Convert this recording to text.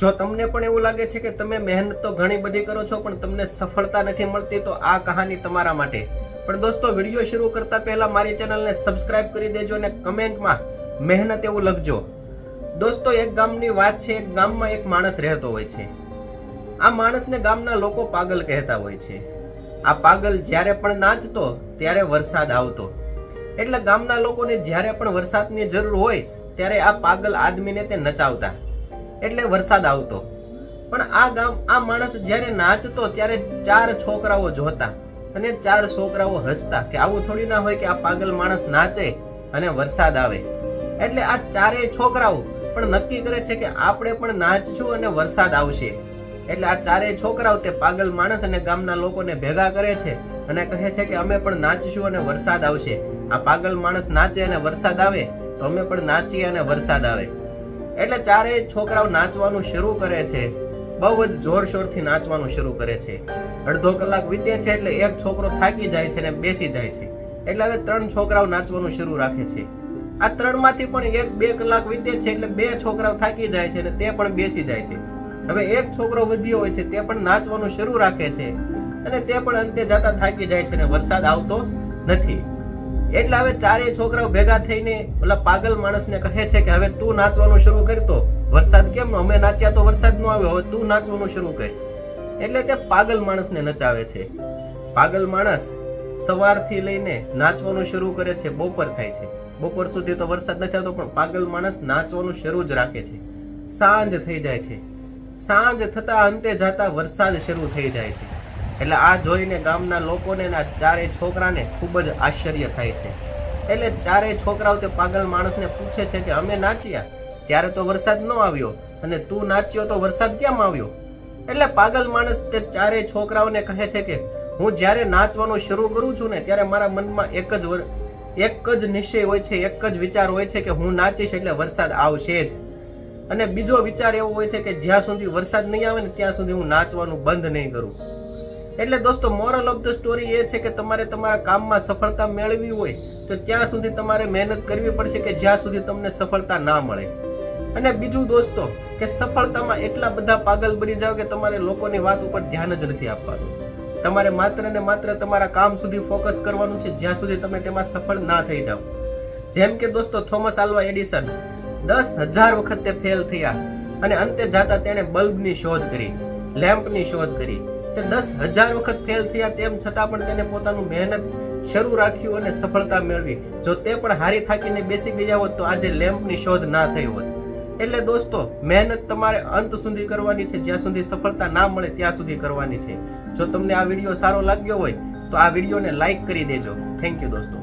જો તમને પણ એવું લાગે છે કે તમે મહેનત તો ઘણી બધી કરો છો, પણ તમને સફળતા નથી મળતી, તો આ કહાની તમારા માટે. પણ દોસ્તો, વીડિયો શરૂ કરતા પહેલા મારી ચેનલને સબસ્ક્રાઇબ કરી દેજો અને કમેન્ટમાં મહેનત એવું લખજો. દોસ્તો, એક ગામની વાત છે, એક ગામમાં એક માણસ રહેતો હોય છે. આ માણસને ગામના લોકો પાગલ કહેતા હોય છે. આ પાગલ જ્યારે પણ નાચતો, ત્યારે વરસાદ આવતો. એટલે ગામના લોકોને જ્યારે પણ વરસાદની જરૂર હોય, ત્યારે આ પાગલ આદમીને તે નચાવતા. એટલે વરસાદ આવતો. પણ આ ગામ, આ માણસ જ્યારે નાચતો ત્યારે ચાર છોકરાઓ જોતા અને ચાર છોકરાઓ હસતા કે આવું થોડી ના હોય કે આ પાગલ માણસ નાચે અને વરસાદ આવે. એટલે આ ચારેય છોકરાઓ પણ નક્કી કરે છે કે આપણે પણ નાચશું અને વરસાદ આવશે. એટલે આ ચારેય છોકરાઓ તે પાગલ માણસ અને ગામના લોકોને ભેગા કરે છે અને કહે છે કે અમે પણ નાચશું અને વરસાદ આવશે. આ પાગલ માણસ નાચે અને વરસાદ આવે તો અમે પણ નાચીએ અને વરસાદ આવે. એટલે ચારેય છોકરાઓ નાચવાનું શરૂ કરે છે. બહુ જ જોરશોરથી નાચવાનું શરૂ કરે છે. અડધો કલાક વીતે છે એટલે એક છોકરો થાકી જાય છે અને બેસી જાય છે. એટલે હવે ત્રણ છોકરાઓ નાચવાનું શરૂ રાખે છે. આ ત્રણમાંથી પણ એક બે કલાક વીતે છે એટલે બે છોકરાઓ થાકી જાય છે અને તે પણ બેસી જાય છે. હવે એક છોકરો વધ્યો હોય છે તે પણ નાચવાનું શરૂ રાખે છે. અને તે પણ અંતે જતા થાકી જાય છે અને વરસાદ આવતો નથી. એટલે હવે ચારેય છોકરાઓ ભેગા થઈને ઓલા પાગલ માણસને કહે છે કે હવે તું નાચવાનું શરૂ કરતો વરસાદ કેમ અમે નાચ્યા તો વરસાદ ન આવ્યો, હવે તું નાચવાનું શરૂ કર. એટલે તે પાગલ માણસને નચાવે છે. પાગલ માણસ સવારથી લઈને નાચવાનું શરૂ કરે છે, બપોર થાય છે. બપોર સુધી તો વરસાદ નથી આવતો, પણ પાગલ માણસ નાચવાનું શરૂ જ રાખે છે. સાંજ થઈ જાય છે. સાંજ થતા અંતે જાતા વરસાદ શરૂ થઈ જાય છે. એટલે આ જોઈને ગામના લોકોને આ ચારેય છોકરાને ખૂબ જ આશ્ચર્ય થાય છે. એટલે ચારેય છોકરાઓ તે પાગલ માણસને પૂછે છે કે, અમે નાચ્યા? ત્યારે તો વરસાદ ન આવ્યો. અને તું નાચ્યો તો વરસાદ કેમ આવ્યો? એટલે પાગલ માણસ તે ચારેય છોકરાઓને કહે છે કે, હું જ્યારે નાચવાનું શરૂ કરું છું ને, ત્યારે મારા મનમાં એક જ એક જ નિશ્ચય હોય છે, એક જ વિચાર હોય છે કે હું નાચીશ એટલે વરસાદ આવશે જ. અને બીજો વિચાર એવો હોય છે કે જ્યાં સુધી વરસાદ નહીં આવે ને, ત્યાં સુધી હું નાચવાનું બંધ નહીં કરું. એટલે દોસ્તો મોરલ ઓફ ધ સ્ટોરી એ છે કે તમારે તમારા કામમાં સફળતા મેળવી હોય તો ત્યાં સુધી તમારે મહેનત કરવી પડશે કે જ્યાં સુધી તમને સફળતા ના મળે. અને બીજું દોસ્તો, કે સફળતામાં એટલા બધા પાગલ બની જાવ કે તમારે લોકોની વાત ઉપર ધ્યાન જ નથી આપવાનું. તમારે માત્ર ને માત્ર તમારા કામ સુધી ફોકસ કરવાનું છે, જ્યાં સુધી તમે તેમાં સફળ ના થઈ જાઓ. જેમ કે દોસ્તો, થોમસ આલ્વા એડિસન, દસ હજાર વખત તે ફેલ થયા અને અંતે જાતા તેણે બલ્બની શોધ કરી, લેમ્પની શોધ કરી. તે દસ હજાર વખત ફેલ થયા તેમ છતાં પણ તેને પોતાનું મહેનત શરૂ રાખ્યું અને સફળતા મેળવી. જો તે પણ હારી થાકીને બેસી ગયા હોત તો આજે લેમ્પની શોધ ના થઈ હોત. એટલે દોસ્તો, મહેનત તમારે અંત સુધી કરવાની છે. જ્યાં સુધી સફળતા ના મળે ત્યાં સુધી કરવાની છે. જો તમને આ વીડિયો સારો લાગ્યો હોય, તો આ વિડીયોને લાઈક કરી દેજો. થેન્ક યુ દોસ્તો.